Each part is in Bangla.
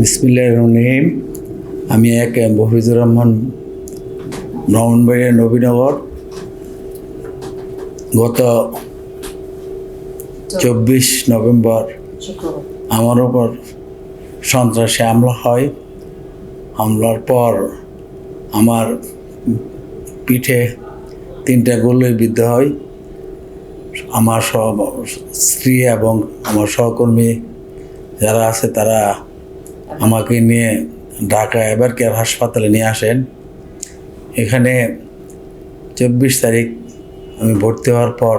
বিসমিল্লাহ রহিম। আমি এক মফিজুর রহমান ব্রাহ্মণবাড়িয়া নবীনগর। গত চব্বিশ নভেম্বর আমার ওপর সন্ত্রাসী হামলা হয়। হামলার পর আমার পিঠে তিনটা গোলই বিদ্ধ হয়। আমার সব স্ত্রী এবং আমার সহকর্মী যারা আছে তারা আমাকে নিয়ে ঢাকা এবার কেয়ার হাসপাতালে নিয়ে আসেন। এখানে চব্বিশ তারিখ আমি ভর্তি হওয়ার পর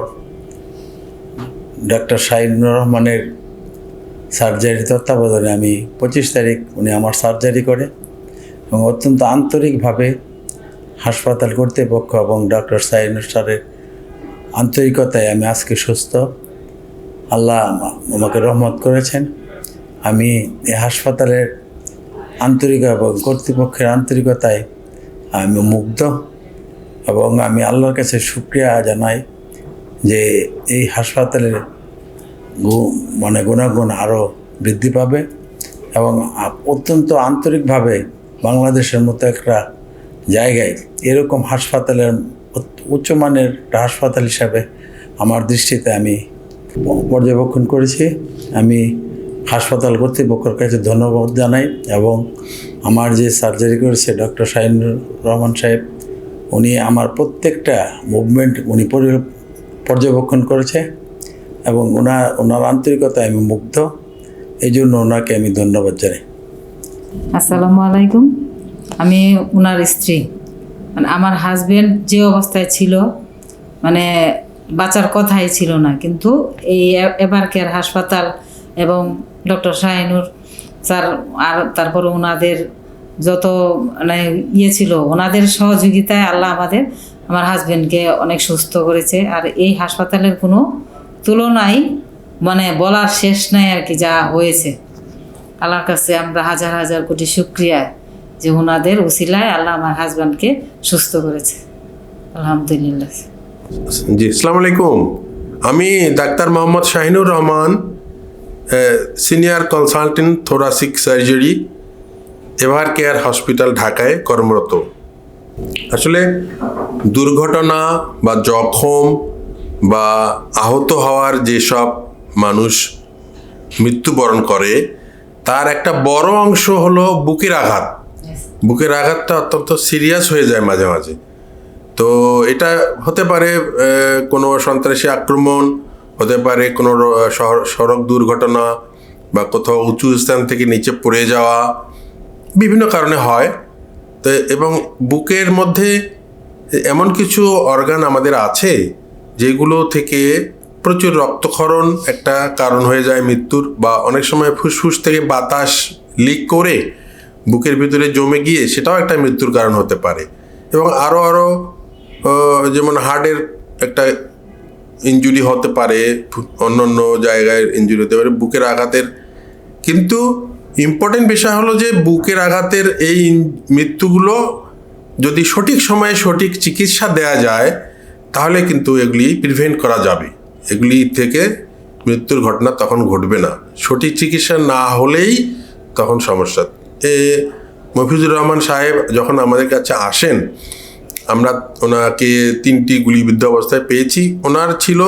ডক্টর শাহিনুর রহমানের সার্জারি তত্ত্বাবধানে আমি পঁচিশ তারিখ উনি আমার সার্জারি করে এবং অত্যন্ত আন্তরিকভাবে হাসপাতাল কর্তৃপক্ষ এবং ডক্টর সাইনুর স্যারের আন্তরিকতায় আমি আজকে সুস্থ। আল্লাহ আমাকে রহমত করেছেন। আমি এই হাসপাতালের আন্তরিক এবং কর্তৃপক্ষের আন্তরিকতায় আমি মুগ্ধ এবং আমি আল্লাহর কাছে শুক্রিয়া জানাই যে এই হাসপাতালের গু- মানে গুণাগুণ আরও বৃদ্ধি পাবে এবং অত্যন্ত আন্তরিকভাবে বাংলাদেশের মতো একটা জায়গায় এরকম হাসপাতালের উচ্চ- উচ্চমানের একটা হাসপাতাল হিসাবে আমার দৃষ্টিতে আমি পর্যবেক্ষণ করেছি। আমি হাসপাতাল কর্তৃপক্ষের কাছে ধন্যবাদ জানাই এবং আমার যে সার্জারি করেছে ডক্টর শাহিনুর রহমান সাহেব, উনি আমার প্রত্যেকটা মুভমেন্ট উনি পর্যবেক্ষণ করেছে এবং ওনার ওনার আন্তরিকতায় আমি মুগ্ধ। এই জন্য ওনাকে আমি ধন্যবাদ জানাই। আসসালামু আলাইকুম। আমি ওনার স্ত্রী। মানে আমার হাজবেন্ড যে অবস্থায় ছিল মানে বাঁচার কথাই ছিল না। কিন্তু এই এ- এবার কেয়ার হাসপাতাল এবং ডক্টর শাহিনুর স্যার আর তারপর ওনাদের যত মানে ইয়ে ছিল, ওনাদের সহযোগিতায় আল্লাহ আমাদের, আমার হাজব্যান্ডকে অনেক সুস্থ করেছে। আর এই হাসপাতালের কোনো তুলনায় মানে বলার শেষ নাই আর কি, যা হয়েছে। আল্লাহর কাছে আমরা হাজার হাজার কোটি শুক্রিয়া যে ওনাদের উসিলায় আল্লাহ আমার হাজব্যান্ডকে সুস্থ করেছে। আলহামদুলিল্লাহ। জি, আসসালামু আলাইকুম। আমি doctor Mohammad Shahinur Rahman senior consultant thoracic surgery ever care hospital ঢাকায় কর্মরত। আসলে দুর্ঘটনা বা জখম বা আহত হওয়ার যেসব মানুষ মৃত্যুবরণ করে তার একটা বড় অংশ হলো বুকের আঘাত। বুকের আঘাতটা অত্যন্ত সিরিয়াস হয়ে যায় মাঝে মাঝে। তো এটা হতে পারে কোনো সন্ত্রাসী আক্রমণ হতে পারে কোনো সড়ক দুর্ঘটনা বা কোথাও উঁচু স্থান থেকে নিচে পড়ে যাওয়া, বিভিন্ন কারণে হয়। তো এবং বুকের মধ্যে এমন কিছু অর্গান আমাদের আছে যেগুলো থেকে প্রচুর রক্তক্ষরণ একটা কারণ হয়ে যায় মৃত্যুর বা অনেক সময় ফুসফুস থেকে বাতাস লিক করে বুকের ভিতরে জমে গিয়ে সেটাও একটা মৃত্যুর কারণ হতে পারে। এবং আরও আরও যেমন হার্টের একটা ইনজুরি হতে পারে অন্য অন্য জায়গায় ইনজুরি হতে পারে, বুকের আঘাতের। কিন্তু ইম্পর্টেন্ট বিষয় হলো যে বুকের আঘাতের এই মৃত্যুগুলো যদি সঠিক সময়ে সঠিক চিকিৎসা দেয়া যায়, তাহলে কিন্তু এগুলি প্রিভেন্ট করা যাবে। এগুলি থেকে মৃত্যুর ঘটনা তখন ঘটবে না। সঠিক চিকিৎসা না হলেই তখন সমস্যা। এ, মফিজুর রহমান সাহেব যখন আমাদের কাছে আসেন আমরা ওনাকে তিনটি গুলিবিদ্ধ অবস্থায় পেয়েছি। ওনার ছিল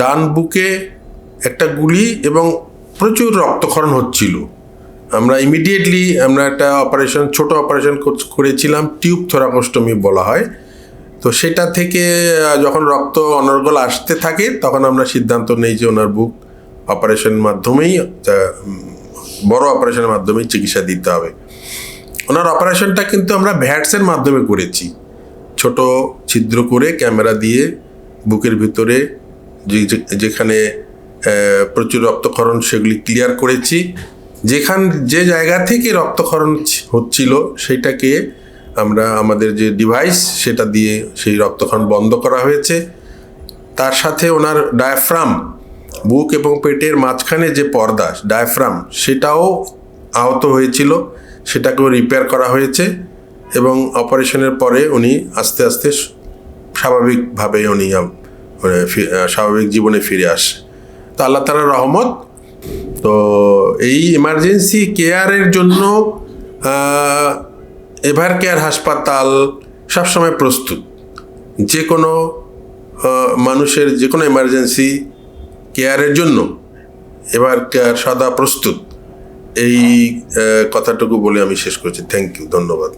ডান বুকে একটা গুলি এবং প্রচুর রক্তক্ষরণ হচ্ছিল। আমরা ইমিডিয়েটলি আমরা একটা অপারেশন ছোট অপারেশন করেছিলাম টিউব থোরাকোস্টমি বলা হয়। তো সেটা থেকে যখন রক্ত অনর্গল আসতে থাকে, তখন আমরা সিদ্ধান্ত নেই যে ওনার বুক অপারেশনের মাধ্যমেই বড় অপারেশনের মাধ্যমেই চিকিৎসা দিতে হবে। ওনার অপারেশনটা কিন্তু আমরা ভ্যাটসের মাধ্যমে করেছি। ছোট ছিদ্র করে ক্যামেরা দিয়ে বুকের ভিতরে যেখানে প্রচুর রক্তক্ষরণ সেগুলি ক্লিয়ার করেছি। যেখান, যে জায়গা থেকে রক্তক্ষরণ হচ্ছিল সেটাকে আমরা আমাদের যে ডিভাইস সেটা দিয়ে সেই রক্তক্ষরণ বন্ধ করা হয়েছে। তার সাথে ওনার ডায়াফ্রাম বুক এবং পেটের মাঝখানে যে পর্দা ডায়াফ্রাম সেটাও আহত হয়েছিল। সেটাকেও রিপেয়ার করা হয়েছে। এবং অপারেশনের পরে উনি আস্তে আস্তে স্বাভাবিকভাবে উনি মানে স্বাভাবিক জীবনে ফিরে আসে। তো আল্লাহ তালার রহমত। তো এই ইমার্জেন্সি কেয়ারের জন্য এভার কেয়ার হাসপাতাল সবসময় প্রস্তুত। যে কোনো মানুষের যে কোনো এমার্জেন্সি কেয়ারের জন্য এবার কেয়ার সদা প্রস্তুত। এই কথাটুকু বলে আমি শেষ করছি। থ্যাংক ইউ ধন্যবাদ।